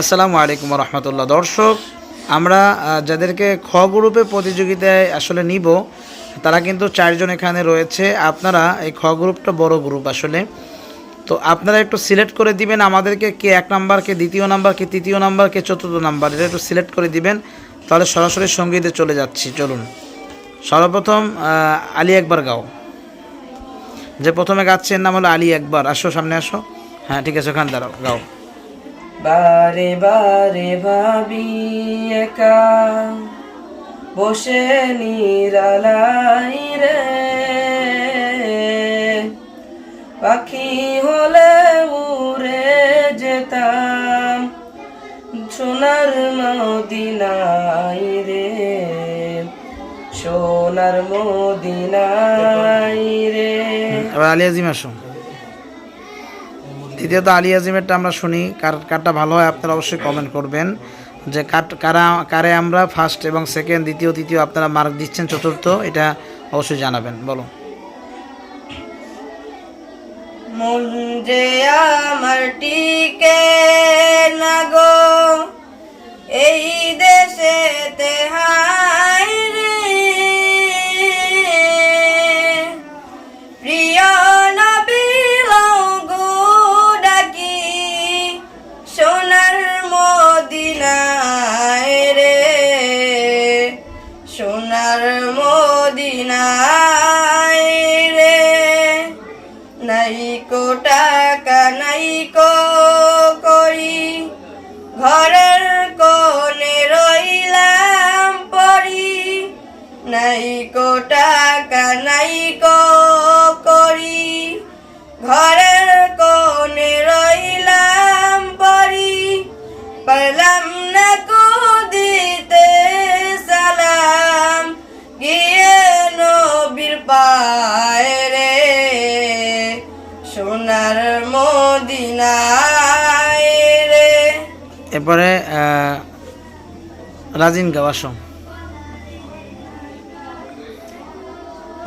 আসসালামু আলাইকুম রহমতুল্লাহ। দর্শক, আমরা যাদেরকে খ গ্রুপে প্রতিযোগিতায় আসলে নিব, তারা কিন্তু চারজন এখানে রয়েছে। আপনারা এই খ গ্রুপটা বড় গ্রুপ আসলে। তো আপনারা একটু সিলেক্ট করে দিবেন আমাদেরকে কে এক নাম্বার, কে দ্বিতীয় নাম্বার, কে তৃতীয় নাম্বার, কে চতুর্থ নাম্বার, এটা একটু সিলেক্ট করে দিবেন। তাহলে সরাসরি সঙ্গীতে চলে যাচ্ছি, চলুন। সর্বপ্রথম আলী একবার গাও। যে প্রথমে গাচ্ছে এর নাম হলো আলী একবার। আসো, সামনে আসো। হ্যাঁ ঠিক আছে, ওখানে দাঁড়াও, গাও। বারে বারে ভাবি একা। বসে নিরালাই রে। পাখি হলে উড়ে যেতাম, সোনার মদিনাই রে। সোনার মদিনাই রে। এবার আলী আজিম আসো দ্বিতীয়ত আলী আজিমেরটা আমরা শুনি। কার, কারটা ভালো হয় আপনারা অবশ্যই কমেন্ট করবেন। যে কার, কারা আমরা ফার্স্ট এবং সেকেন্ড দ্বিতীয়, তৃতীয় আপনারা মার্ক দিচ্ছেন, চতুর্থ, এটা অবশ্যই জানাবেন। বলো। মন যে আমার টিকে না করি, ঘরের কোণে রইলাম পরি। পারলাম না কো দিতে সালাম, গিয়ে নবীর পায় রে। সোনার মদিনায় রে। এরপরে রাজিন গাও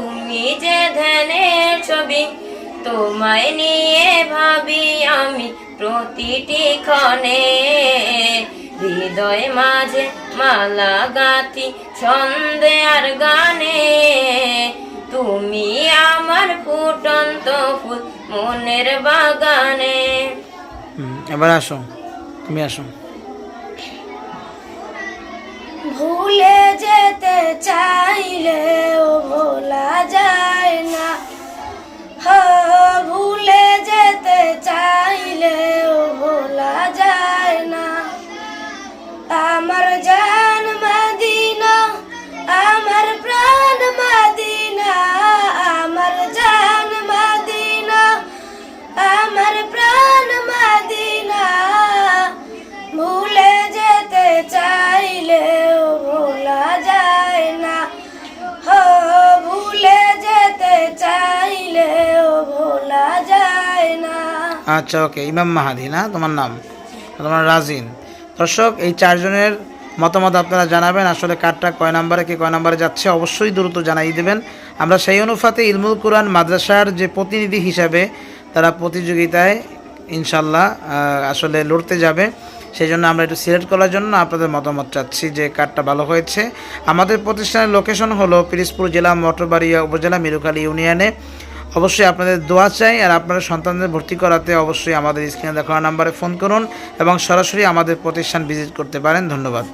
তুমি যে ধ্যানের ছবি, তোমায় নিয়ে ভাবি আমি প্রতিটি ক্ষণে। হৃদয় মাঝে মালা গাথি, ছন্দে আর গানে। তুমি আমার ফুটন্ত ফুল মনের বাগানে। এবার আসো, তুমি আসো। ভুলে যেতে চাইলে ও ভোলা যায় না। হ, ভুলে যেতে চাইলে ও ভোলা যায় না। আমার জান আচ্ছা ওকে, ইমাম মাহাদি, না? তোমার নাম? তোমার রাজিন। দর্শক, এই চারজনের মতামত আপনারা জানাবেন, আসলে কারটা কয় নাম্বারে, কি কয় নাম্বারে যাচ্ছে, অবশ্যই দ্রুত জানাই দেবেন। আমরা সেই অনুপাতে ইলমুল কোরআন মাদ্রাসার যে প্রতিনিধি হিসাবে তারা প্রতিযোগিতায় ইনশাল্লাহ আসলে লড়তে যাবে। সেই জন্য আমরা একটু সিলেক্ট করার জন্য আপনাদের মতামত চাচ্ছি যে কার্ডটা ভালো হয়েছে। আমাদের প্রতিষ্ঠানের লোকেশন হলো পিরিজপুর জেলা মটরবাড়িয়া উপজেলা মিরুখালী ইউনিয়নে। অবশ্যই আপনাদের দোয়া চাই আর আপনারা সন্তানদের ভর্তি করাতে অবশ্যই আমাদের স্ক্রিনে দেখানো নাম্বারে ফোন করুন এবং সরাসরি আমাদের প্রতিষ্ঠান ভিজিট করতে পারেন। ধন্যবাদ।